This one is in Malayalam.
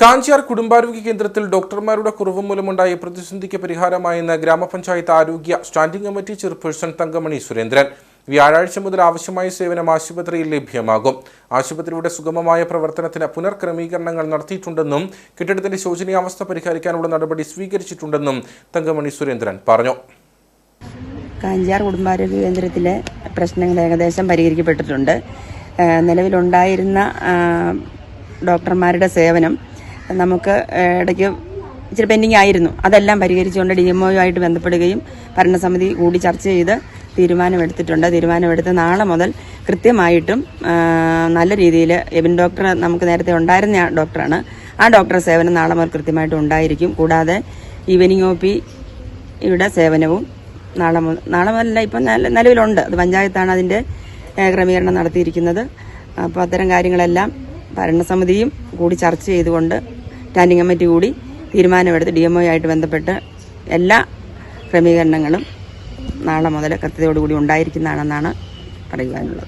കാഞ്ചിയാർ കുടുംബാരോഗ്യ കേന്ദ്രത്തിൽ ഡോക്ടർമാരുടെ കുറവ് മൂലമുണ്ടായ പ്രതിസന്ധിക്ക് പരിഹാരമായെന്ന് ഗ്രാമപഞ്ചായത്ത് ആരോഗ്യ standing committee chairperson Thankamani Surendran. വ്യാഴാഴ്ച മുതൽ ആവശ്യമായ സേവനം ആശുപത്രിയിൽ ലഭ്യമാകും. ആശുപത്രിയുടെ സുഗമമായ പ്രവർത്തനത്തിന് പുനർക്രമീകരണങ്ങൾ നടത്തിയിട്ടുണ്ടെന്നും കെട്ടിടത്തിന്റെ ശോചനീയാവസ്ഥ പരിഹരിക്കാനുള്ള നടപടി സ്വീകരിച്ചിട്ടുണ്ടെന്നും തങ്കമണി സുരേന്ദ്രൻ പറഞ്ഞു. കാഞ്ചാർ കുടുംബാരോഗ്യ കേന്ദ്രത്തിലെ പ്രശ്നങ്ങൾ ഏകദേശം പരിഹരിക്കപ്പെട്ടിട്ടുണ്ട്. നിലവിലുണ്ടായിരുന്ന ഡോക്ടർമാരുടെ സേവനം നമുക്ക് ഇടയ്ക്ക് ഇച്ചിരി പെൻഡിങ് ആയിരുന്നു. അതെല്ലാം പരിഹരിച്ചുകൊണ്ട് ഡി എം ഒയുമായിട്ട് ബന്ധപ്പെടുകയും ഭരണസമിതി കൂടി ചർച്ച ചെയ്ത് തീരുമാനമെടുത്തിട്ടുണ്ട്. തീരുമാനമെടുത്ത് നാളെ മുതൽ കൃത്യമായിട്ടും നല്ല രീതിയിൽ എബിൻ ഡോക്ടർ നമുക്ക് നേരത്തെ ഉണ്ടായിരുന്ന ഡോക്ടറാണ്. ആ ഡോക്ടറെ സേവനം നാളെ മുതൽ കൃത്യമായിട്ട് ഉണ്ടായിരിക്കും. കൂടാതെ ഈവനിങ് ഒ പി ഇവിടെ സേവനവും നാളെ മുതൽ നാളെ മുതലല്ല ഇപ്പം നിലവിലുണ്ട്. അത് പഞ്ചായത്താണ് അതിന്റെ ക്രമീകരണം നടത്തിയിരിക്കുന്നത്. അപ്പോൾ അത്തരം കാര്യങ്ങളെല്ലാം ഭരണസമിതിയും കൂടി ചർച്ച ചെയ്തുകൊണ്ട് സ്റ്റാൻഡിംഗ് കമ്മിറ്റി കൂടി തീരുമാനമെടുത്ത് ഡി എം ആയിട്ട് ബന്ധപ്പെട്ട് എല്ലാ ക്രമീകരണങ്ങളും നാളെ മുതൽ കൃത്യതയോടുകൂടി ഉണ്ടായിരിക്കുന്നതാണെന്നാണ് പറയുവാനുള്ളത്.